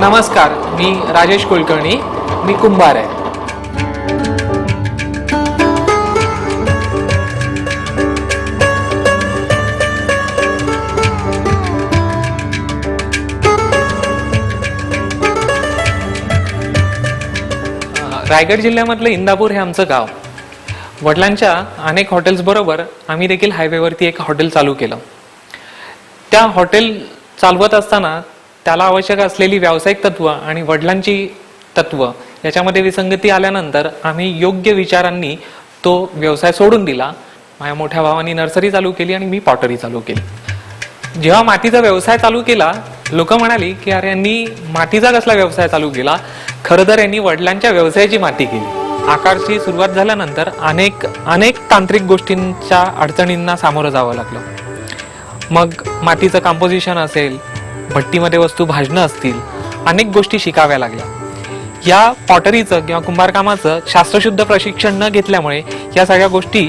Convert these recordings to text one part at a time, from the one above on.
नमस्कार मी राजेश कुलकर्णी मी कुंभार आहे. रायगड जिल्ह्यामधलं इंदापूर हे आमचं गाव. वडिलांच्या अनेक हॉटेल्सबरोबर आम्ही देखील हायवेवरती एक हॉटेल चालू केलं. त्या हॉटेल चालवत असताना त्याला आवश्यक असलेली व्यावसायिक तत्व आणि वडिलांची तत्व याच्यामध्ये विसंगती आल्यानंतर आम्ही योग्य विचारांनी तो व्यवसाय सोडून दिला. माझ्या मोठ्या भावानी नर्सरी चालू केली आणि मी पॉटरी चालू केली. जेव्हा मातीचा व्यवसाय चालू केला लोक म्हणाली की अरे यांनी मातीचा कसला व्यवसाय चालू केला? खरं तर यांनी वडिलांच्या व्यवसायाची माती केली. आकारची सुरुवात झाल्यानंतर अनेक अनेक तांत्रिक गोष्टींच्या अडचणींना सामोरं जावं लागलं. मग मातीचं कंपोजिशन असेल भट्टीमध्ये वस्तू भाजणं असतील अनेक गोष्टी शिकाव्या लागल्या. या पॉटरीचं किंवा कुंभारकामाचं शास्त्रशुद्ध प्रशिक्षण न घेतल्यामुळे या सगळ्या गोष्टी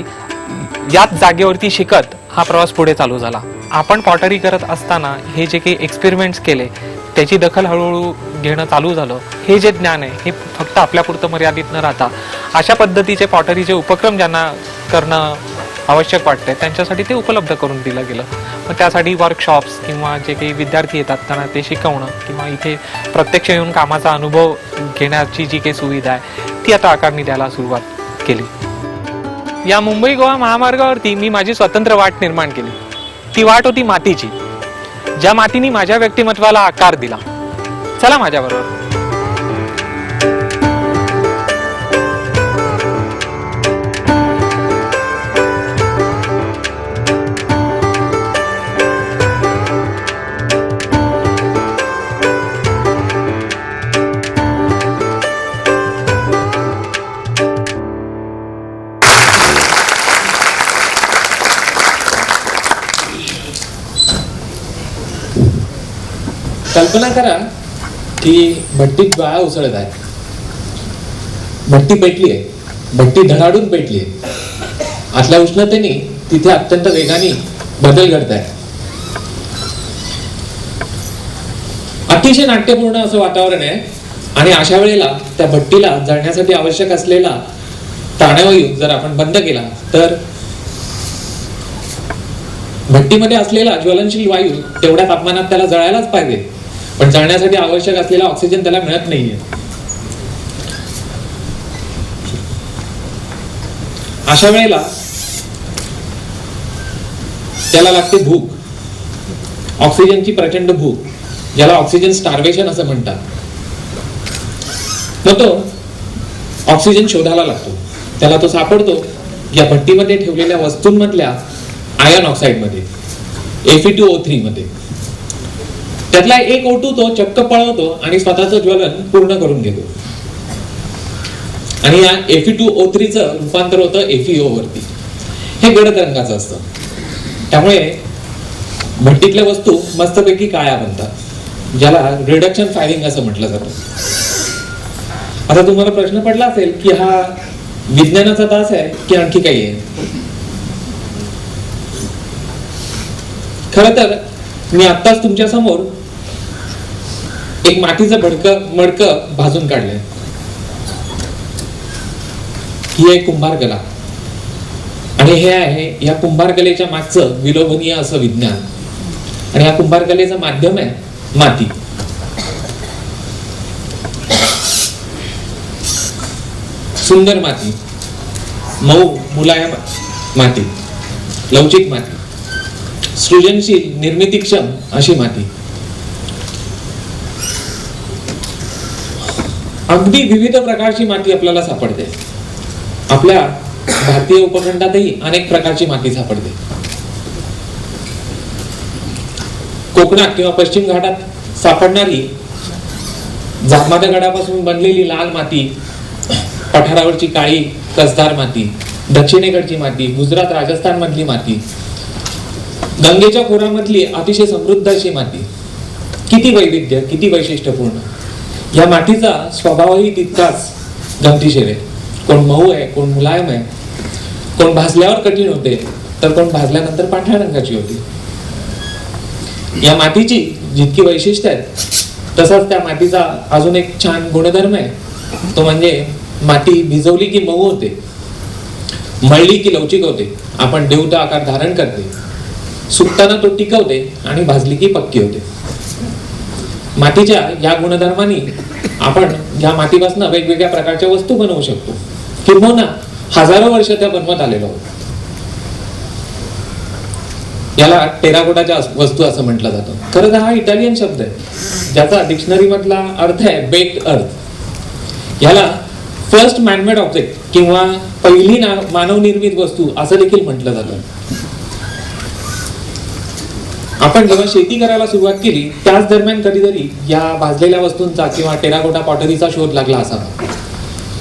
याच जागेवरती शिकत हा प्रवास पुढे चालू झाला. आपण पॉटरी करत असताना हे जे काही एक्सपेरिमेंट्स केले त्याची दखल हळूहळू घेणं चालू झालं. हे जे ज्ञान आहे हे फक्त आपल्यापुरतं मर्यादित न राहता अशा पद्धतीचे पॉटरीचे उपक्रम ज्यांना करणं आवश्यक वाटते त्यांच्यासाठी ते उपलब्ध करून दिलं गेलं. मग त्यासाठी वर्कशॉप्स किंवा जे काही विद्यार्थी येतात त्यांना ते शिकवणं किंवा इथे प्रत्यक्ष येऊन कामाचा अनुभव घेण्याची जी काही सुविधा आहे ती आता आकारणी द्यायला सुरुवात केली. या मुंबई गोवा महामार्गावरती मी माझी स्वतंत्र वाट निर्माण केली. ती वाट होती मातीची. ज्या मातीने माझ्या व्यक्तिमत्वाला आकार दिला. चला माझ्याबरोबर. कल्पना करा की भट्टीत गाळा उसळत आहे. भट्टी पेटली आहे. भट्टी धडाडून पेटली आहे. आतल्या उष्णतेने तिथे अत्यंत वेगाने बदल घडत आहे. अतिशय नाट्यपूर्ण असं वातावरण आहे आणि अशा वेळेला त्या भट्टीला जळण्यासाठी आवश्यक असलेला प्राणवायू जर आपण बंद केला तर भट्टीमध्ये असलेला ज्वलनशील वायू तेवढ्या तापमानात त्याला जळायलाच पाहिजे. पण जाण्यासाठी आवश्यक असलेला ऑक्सिजन त्याला मिळत नाहीये. अशा वेळेला त्याला लागते भूक. ऑक्सिजनची प्रचंड भूक ज्याला ऑक्सिजन स्टार्वेशन असं म्हणतात. मग तो ऑक्सिजन शोधायला लागतो. त्याला तो सापडतो या भट्टीमध्ये ठेवलेल्या वस्तूंमधल्या iron ऑक्साईडमध्ये F E two O three मध्ये. त्यातला एक ओटू तो चक्क पळवतो आणि स्वतःचं ज्वलन पूर्ण करून घेतो. आणि या एफी टू ओ थ्रीचं रूपांतर होतं एफईओ वरती. हे गडद रंगाचं असतं. त्यामुळे भट्टीतल्या वस्तू मस्तपैकी काळ्या बनतात ज्याला रिडक्शन फायरिंग असं म्हटलं जातं. आता तुम्हाला प्रश्न पडला असेल की हा विज्ञानाचा तास आहे की आणखी काही आहे? खर तर मी आत्ताच तुमच्यासमोर एक मातीचं भडक मडक भाजून काढलंय. ही एक कुंभार कला. आणि हे आहे या कुंभार कलेच्या मागचं विलोभनीय असं विज्ञान. आणि या कुंभार कलेचं माध्यम आहे माती. सुंदर माती. मऊ मुलायम माती. लवचिक माती. सृजनशील निर्मितीक्षम अशी माती. अगदी विविध प्रकारची माती आपल्याला सापडते. आपल्या भारतीय उपखंडातही अनेक प्रकारची माती सापडते. कोकणात किंवा पश्चिम घाटात सापडणारी जामाद गडापासून बनलेली लाल माती पठारावरची काळी कसदार माती दक्षिणेकडची माती गुजरात राजस्थान मधली माती गंगेच्या खोऱ्यामधली अतिशय समृद्ध अशी माती. किती वैविध्य किती वैशिष्ट्यपूर्ण. या मातीचा स्वभावही तितकाच गमतीशीर आहे. कोण मऊ आहे कोण मुलायम आहे कोण भाजल्यावर कठीण होते तर कोण भाजल्यानंतर पांढऱ्या रंगाची होती. या मातीची जितकी वैशिष्ट्य आहेत तसाच त्या मातीचा अजून एक छान गुणधर्म आहे. तो म्हणजे माती भिजवली की मऊ होते मळली की लवचिक होते. आपण देवता आकार धारण करते सुकताना तो टिकवते आणि भाजली की पक्की होते. मातीच्या या गुणधर्माने आपण या मातीपासून वेगवेगळ्या प्रकारच्या वस्तू बनवू शकतो. किंबहुना हजारो वर्ष त्या बनवत आलेलो आहोत. याला टेराकोटाच्या वस्तू असं म्हटलं जातं. खरं तर हा इटालियन शब्द आहे. ज्याचा डिक्शनरी मधला अर्थ आहे बेक्ड अर्थ याला फर्स्ट मॅनमेड ऑब्जेक्ट किंवा पहिली ना- मानवनिर्मित वस्तू असं देखील म्हटलं जातं. आपण जेव्हा शेती करायला सुरुवात केली त्याच दरम्यान कधीतरी या भाजलेल्या वस्तूंचा किंवा टेराकोटा पॉटरीचा शोध लागला असावा.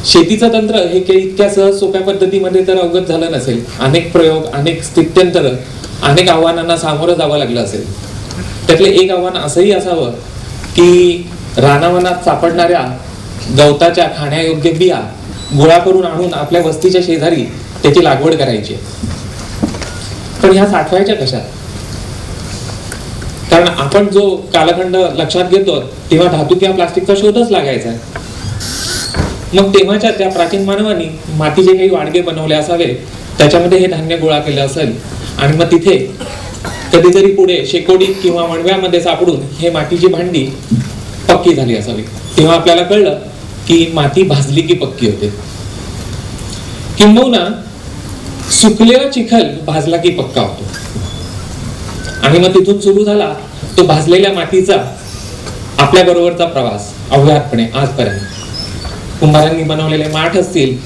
शेतीचं तंत्र हे काही इतक्या सहज सोप्या पद्धतीमध्ये तर अवगत झालं नसेल. अनेक प्रयोग अनेक स्थित्यंतर अनेक आव्हानांना सामोरं जावं लागलं असेल. त्यातले एक आव्हान असंही असावं की रानावनात सापडणाऱ्या गवताच्या खाण्यायोग्य बिया गोळा करून आणून आपल्या वस्तीच्या शेजारी त्याची लागवड करायची. पण ह्या साठवायच्या कशा कारण आपण जो कालखंड लक्षात घेतो तेव्हा धातू किंवा प्लास्टिकचा शोधच लागायचा मग तेव्हाच्या त्या प्राचीन मानवानी मातीचे काही वाडगे बनवले असावे त्याच्यामध्ये हे धान्य गोळा केलं असेल. आणि मग तिथे कधीतरी पुढे शेकोडीत किंवा मणव्यामध्ये सापडून हे मातीची भांडी पक्की झाली असावी. तेव्हा आपल्याला कळलं की माती भाजली की पक्की होते. किंबहुना सुकलेला चिखल भाजला की पक्का होतो. आणि मग तिथून सुरू झाला तो भाजलेल्या मातीचा आपल्या बरोबरचा प्रवास अव्याहतपणे आजपर्यंत. कुंभारांनी बनवलेले माठ असतील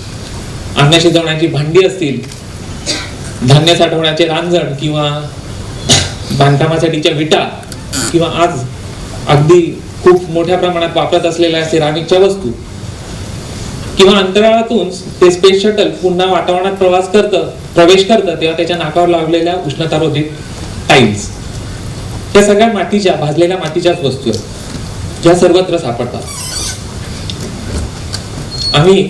अन्न शिजवण्याची भांडी असतील धान्य साठवण्याचे रांजण किंवा बांधकामासाठीच्या विटा किंवा आज अगदी खूप मोठ्या प्रमाणात वापरत असलेल्या सिरामिकच्या वस्तू किंवा अंतराळातून ते स्पेस शटल पुन्हा वातावरणात प्रवास करतं प्रवेश करतं तेव्हा त्याच्या नाकावर लावलेल्या उष्णतारोधित टाईल्स या सगळ्या मातीच्या भाजलेल्या मातीच्याच वस्तू आहेत. ज्या सर्वत्र सापडतात. आम्ही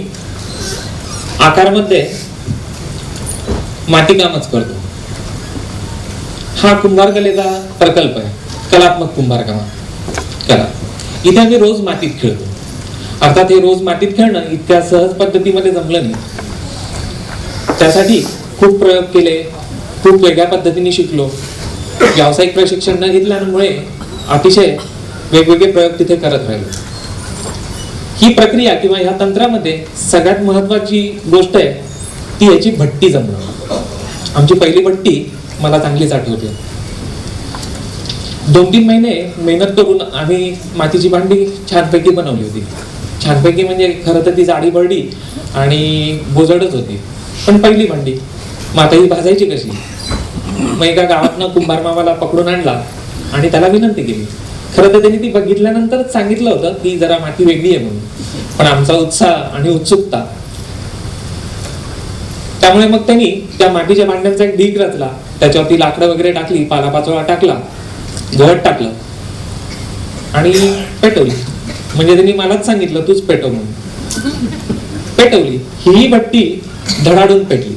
आकारमध्ये मातीकामच करतो. हा कुंभारकलेचा प्रकल्प आहे. कलात्मक कुंभारकामा. कला इथे आम्ही रोज मातीत खेळतो. अर्थात हे रोज मातीत खेळणं इतक्या सहज पद्धतीमध्ये जमलं नाही. त्यासाठी खूप प्रयोग केले खूप वेगळ्या पद्धतीने शिकलो. व्यावसायिक प्रशिक्षण न घेतल्यामुळे अतिशय वेगवेगळे प्रयोग तिथे करत राहिले. ही प्रक्रिया किंवा ह्या तंत्रामध्ये सगळ्यात महत्वाची गोष्ट आहे ती याची भट्टी जमणं आमची पहिली भट्टी मला चांगलीच आठवते. दोन तीन महिने मेहनत करून आम्ही मातीची भांडी छानपैकी बनवली होती. छानपैकी म्हणजे खरं तर ती जाडी बरडी आणि बोजडच होती. पण पहिली भांडी मग ही भाजायची कशी? मग एका गावातनं कुंभार मामाला पकडून आणला आणि त्याला विनंती केली. खरं तर त्यांनी ती बघितल्यानंतरच सांगितलं होतं की जरा माती वेगळी आहे म्हणून. पण आमचा उत्साह आणि उत्सुकता. त्यामुळे मग त्यांनी त्या मातीच्या भांड्यांचा एक ढीक रचला. त्याच्यावरती लाकडं वगैरे टाकली पालापाचोळा टाकला गवत टाकलं आणि पेटवली. म्हणजे त्यांनी मलाच सांगितलं तूच पेटव म्हणून. पेटवली. ही भट्टी धडाडून पेटली.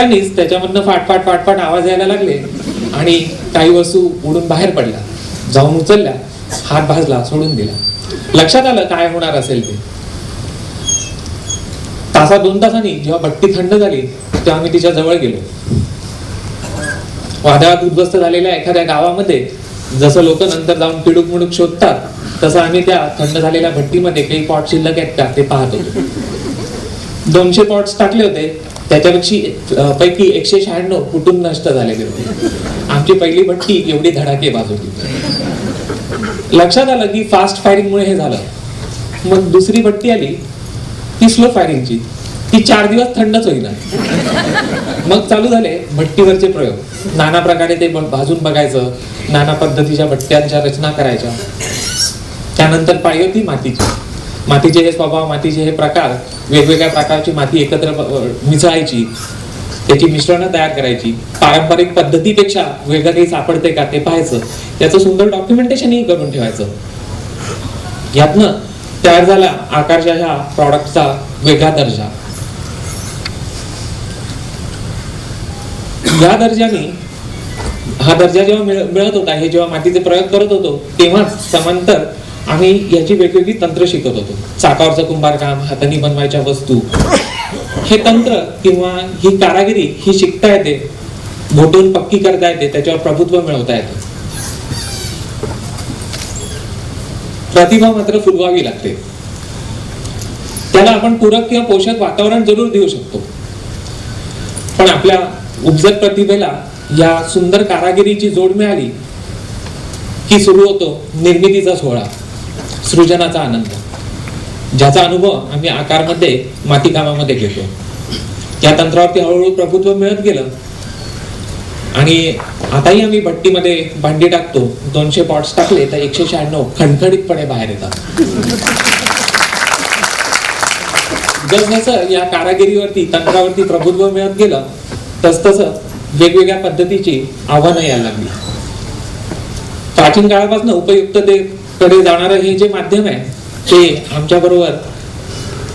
त्यानीच त्याच्यामधनं फाट फाट आवाज यायला लागले आणि काही वस्तू उडून बाहेर पडला जाऊन उचलल्या हात भाजला सोडून दिला. लक्षात आलं काय होणार असेल ते. तासा दोन तासांनी जेव्हा भट्टी थंड झाली तेव्हा मी तिच्या जवळ गेलो. वादळात उद्ध्वस्त झालेल्या एखाद्या गावामध्ये जसं लोक नंतर जाऊन पिडूक मिडूक शोधतात तसं आम्ही त्या थंड झालेल्या भट्टीमध्ये काही पॉट शिल्लक आहेत का ते पाहत. होतो दोनशे पॉट्स टाकले होते त्याच्यापेक्षा पैकी एकशे शहाण्णव कुटुंब नष्ट झालेले होते आमची पहिली भट्टी एवढी धडाकेबाज होती. लक्षात आलं की फास्ट फायरिंगमुळे हे झालं. मग दुसरी भट्टी आली ती स्लो फायरिंगची ती चार दिवस थंडच होईना. मग चालू झाले भट्टीवरचे प्रयोग. नाना प्रकारे ते भाजून बघायचं नाना पद्धतीच्या भट्ट्यांच्या रचना करायच्या. त्यानंतर पाळी होती मातीची. मातीचे हे स्वभाव मातीचे हे प्रकार वेगवेगळ्या प्रकारची माती एकत्र मिसळायची. त्याची मिश्रणं तयार करायची. पारंपरिक पद्धतीपेक्षा वेगळं काही सापडते का ते पाहायचं. त्याचं सुंदर डॉक्युमेंटेशनही करून ठेवायचं. यातनं तयार झाला आकारच्या ह्या प्रॉडक्टचा वेगळा दर्जा. या दर्जाने हा दर्जा जेव्हा मिळत होता हे जेव्हा मातीचे प्रयोग करत होतो तेव्हाच समांतर आम्ही याची वेगवेगळी तंत्र शिकत होतो. चाकावरचं कुंभारकाम हाताने बनवायच्या वस्तू. हे तंत्र किंवा ही कारागिरी ही शिकता येते. घोटून पक्की करता येते त्याच्यावर प्रभुत्व मिळवता येतं. प्रतिभा मात्र फुलवावी लागते. त्याला आपण पूरक किंवा पोषक वातावरण जरूर देऊ शकतो. पण आपल्या उपजत प्रतिभेला या सुंदर कारागिरीची जोड मिळाली की सुरू होतो निर्मितीचा सोहळा. सृजनाचा आनंद. ज्याचा अनुभव आम्ही आकारमध्ये माती कामामध्ये घेतो. या तंत्रावरती हळूहळू प्रभुत्व मिळत गेलं. आणि आताही आम्ही भट्टीमध्ये भांडी टाकतो. दोनशे पॉट्स टाकले तर एकशे शहाण्णव खणखणीतपणे बाहेर येतात. जसजसं या कारागिरीवरती तंत्रावरती प्रभुत्व मिळत गेलं तस तसं वेगवेगळ्या पद्धतीची आव्हानं यायला लागली. प्राचीन काळापासून उपयुक्त ते कडे जाणारं हे जे माध्यम आहे ते आमच्या बरोबर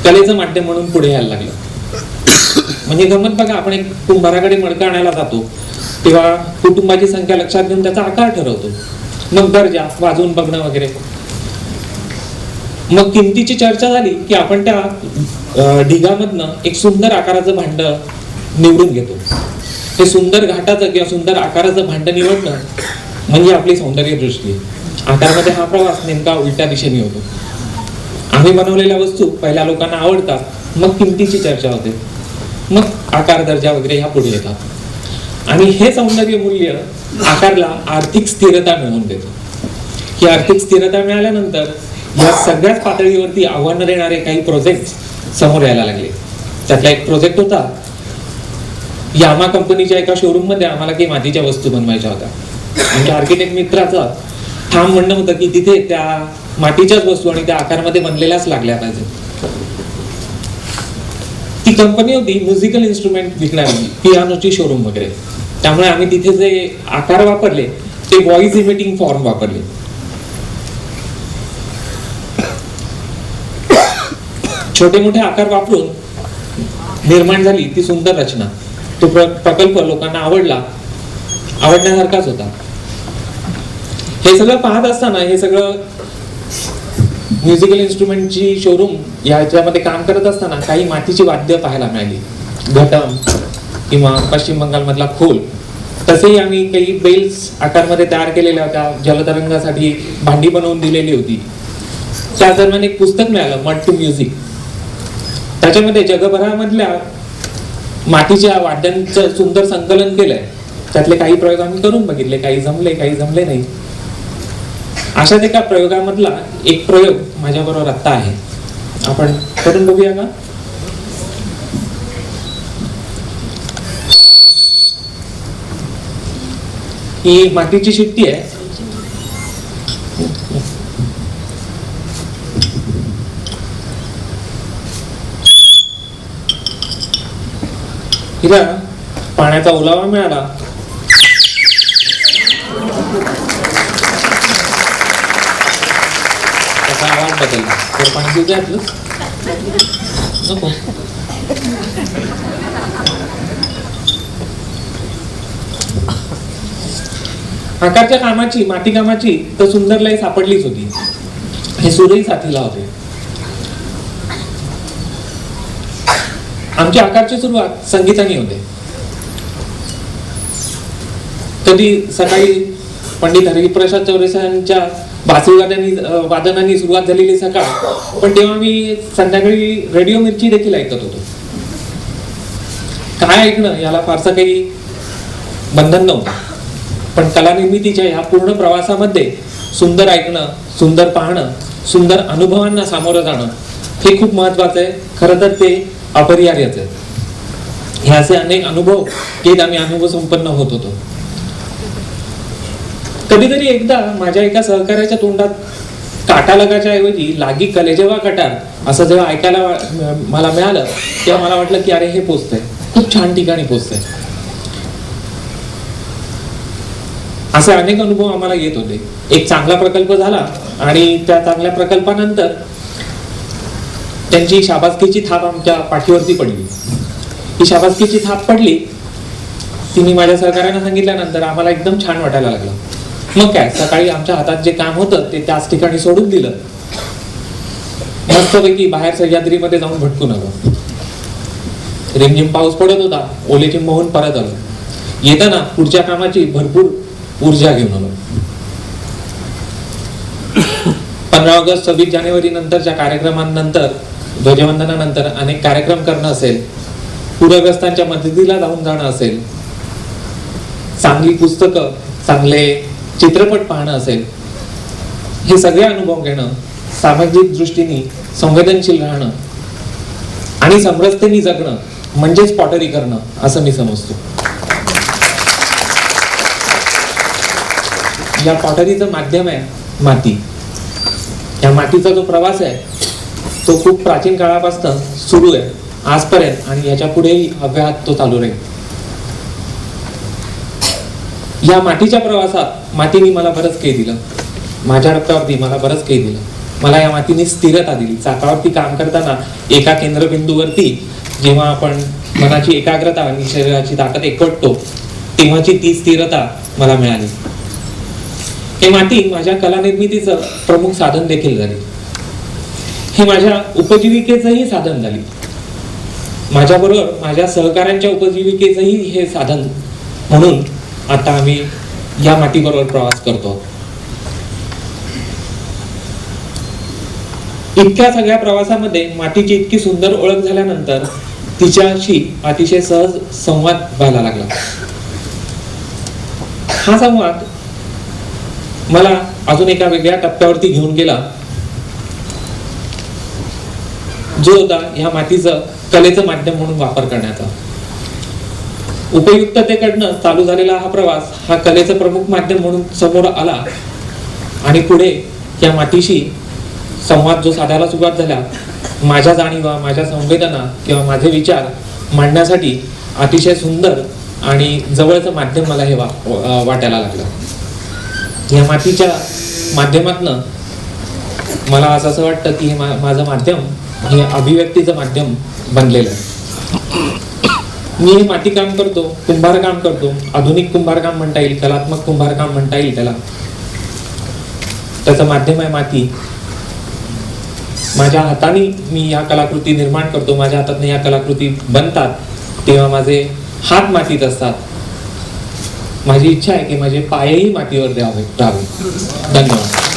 कलेचं माध्यम म्हणून पुढे यायला लागलं. म्हणजे गमत बघा आपण एक कुंभाराकडे मडकं आणायला जातो तेव्हा कुटुंबाची संख्या लक्षात घेऊन त्याचा आकार ठरवतो. मग दर्जा वाजवून बघणं वगैरे. मग किमतीची चर्चा झाली की आपण त्या ढिगामधनं एक सुंदर आकाराचं भांड निवडून घेतो. हे सुंदर घाटाचं किंवा सुंदर आकाराचं भांड निवडणं म्हणजे आपली सौंदर्य दृष्टी आकारमध्ये हा प्रवास नेमका उलट्या दिशेने होतो. आम्ही बनवलेल्या वस्तू पहिल्या लोकांना आवडतात मग किमतीची चर्चा होते. मग आकार दर्जा वगैरे ह्या पुढे येतात. आणि हे सौंदर्य मूल्य आकारला आर्थिक स्थिरता मिळवून देतो. ही आर्थिक स्थिरता मिळाल्यानंतर या सगळ्याच पातळीवरती आव्हानं देणारे काही प्रोजेक्ट समोर यायला लागले. त्यातला एक प्रोजेक्ट होता यामा कंपनीच्या एका शोरूममध्ये आम्हाला काही मातीच्या वस्तू बनवायच्या होत्या. आमच्या आर्किटेक्ट मित्राचा ठाम म्हणणं होतं की तिथे त्या मातीच्याच वस्तू आणि त्या आकारमध्ये बनलेल्याच लागल्या पाहिजे. ती कंपनी होती म्युझिकल इन्स्ट्रुमेंट विकणारी पियानोची शोरूम वगैरे. त्यामुळे आम्ही तिथे जे आकार वापरले ते व्हॉइस इमिटिंग फॉर्म वापरले. छोटे मोठे आकार वापरून निर्माण झाली ती सुंदर रचना. तो प्रकल्प लोकांना आवडला. आवडण्यासारखाच होता. हे सगळं पाहत असताना हे सगळं म्युझिकल इन्स्ट्रुमेंटची शोरूम याच्यामध्ये काम करत असताना काही मातीची वाद्य पाहायला मिळाली. घटम किंवा पश्चिम बंगालमधला खोल. तसेही आम्ही काही बेल्स आकारमध्ये तयार केलेल्या होत्या जलतरंगासाठी भांडी बनवून दिलेली होती. त्याच दरम्यान एक पुस्तक मिळालं मड टू म्युझिक त्याच्यामध्ये जगभरामधल्या मातीच्या वाद्यांचं सुंदर संकलन केलंय. त्यातले काही प्रयोग आम्ही करून बघितले काही जमले काही जमले नाही. अशाच एका प्रयोगामधला एक प्रयोग माझ्या बरोबर आत्ता आहे. आपण करून बघूया का? ही मातीची शिट्टी आहे. हिला पाण्याचा ओलावा मिळाला त्याचा आवाज बदलला तर पाणी पिऊ द्या आपलं नको आकारच्या कामाची माती कामाची तर सुंदरलाई सापडलीच होती. हे सूर्यही साथीला होते. आमची आकारची सुरुवात संगीताने होते. कधी सकाळी पंडित हरिप्रसाद चौरेसांच्या बासरी वादनांनी सुरुवात झालेली सकाळ. पण तेव्हा मी संध्याकाळी रेडिओ मिरची देखील ऐकत होतो. काय ऐकणं याला फारसं काही बंधन नव्हतं. पण कलानिर्मितीच्या ह्या पूर्ण प्रवासामध्ये सुंदर ऐकणं सुंदर पाहणं सुंदर अनुभवांना सामोरं जाणं हे खूप महत्वाचं आहे. खरं तर ते अपरिहार्यच आहे. हे असे अनेक अनुभव घेत आम्ही अनुभव संपन्न होत होतो. कधीतरी एकदा माझ्या एका सहकार्याच्या तोंडात काटा लगाच्या ऐवजी लागी कलेजेवा कटार असं जेव्हा ऐकायला मला मिळालं तेव्हा मला वाटलं की अरे हे पोचतंय. खूप छान ठिकाणी पोचतंय. असे अनेक अनुभव आम्हाला येत होते. एक चांगला प्रकल्प झाला आणि त्या चांगल्या प्रकल्पानंतर त्यांची शाबासकीची थाप आमच्या पाठीवरती पडली. ही शाबासकीची थाप पडली तिने माझ्या सहकार्यानं सांगितल्यानंतर आम्हाला एकदम छान वाटायला लागलं. मग काय? सकाळी आमच्या हातात जे काम होतं ते त्याच ठिकाणी सोडून दिलं. मस्तपैकी बाहेर सह्याद्रीमध्ये जाऊन भटकून आलो. रिमझिम पाऊस पडत होता ओले मोहून परत आलो. येताना पुढच्या कामाची भरपूर ऊर्जा घेऊन आलो. पंधरा ऑगस्ट सव्वीस जानेवारी नंतरच्या कार्यक्रमांनंतर ध्वजवंदनानंतर अनेक कार्यक्रम करणं असेल पूरग्रस्तांच्या मदतीला जाऊन जाणं असेल चांगली पुस्तकं चांगले चित्रपट पाहणं असेल हे सगळे अनुभव घेणं सामाजिक दृष्टीने संवेदनशील राहणं आणि समरसतेने जगणं म्हणजेच पॉटरी करणं असं मी समजतो. या पॉटरीचं माध्यम आहे माती. या मातीचा जो प्रवास आहे तो खूप प्राचीन काळापासून सुरू आहे आजपर्यंत आणि याच्या पुढेही अव्याहत तो चालू राहील. या मातीच्या प्रवासात मातीने मला बरंच काही दिलं. माझ्या डोक्यावरती मला बरंच काही दिलं. मला या मातीने स्थिरता दिली. चाकावरती काम करताना एका केंद्रबिंदूवरती जेव्हा आपण मनाची एकाग्रता आणि शरीराची ताकद एकवटतो तेव्हाची ती स्थिरता मला मिळाली. हे माती माझ्या कला निर्मितीचं प्रमुख साधन देखील झाले. हे माझ्या उपजीविकेचंही साधन झाली. माझ्याबरोबर माझ्या सहकाऱ्यांच्या उपजीविकेचंही हे साधन म्हणून आता आम्ही या मातीबरोबर प्रवास करतो. इतक्या सगळ्या प्रवासामध्ये मातीची इतकी सुंदर ओळख झाल्यानंतर तिच्याशी अतिशय सहज संवाद व्हायला लागला. हा संवाद मला अजून एका वेगळ्या टप्प्यावरती घेऊन गेला. जो होता ह्या मातीचं कलेचं माध्यम म्हणून वापर करण्याचा. उपयुक्ततेकडनं चालू झालेला हा प्रवास हा कलेचं प्रमुख माध्यम म्हणून समोर आला. आणि पुढे या मातीशी संवाद जो साधायला सुरुवात झाला माझ्या जाणीवा माझ्या संवेदना किंवा माझे विचार मांडण्यासाठी अतिशय सुंदर आणि जवळचं माध्यम मला हे वा वाटायला लागलं. या मातीच्या माध्यमातनं मला असं असं वाटतं की हे मा- माझं माध्यम हे अभिव्यक्तीचं माध्यम बनलेलं आहे. मी हे माती काम करतो कुंभारकाम करतो. आधुनिक कुंभारकाम म्हणता येईल कलात्मक कुंभारकाम म्हणता येईल त्याला. त्याचं माध्यम आहे माती. माझ्या हाताने मी या कलाकृती निर्माण करतो माझ्या हातातनं या कलाकृती बनतात तेव्हा माझे हात मातीत असतात. माझी इच्छा आहे की माझे पायही मातीवर द्यावे राहावे धन्यवाद.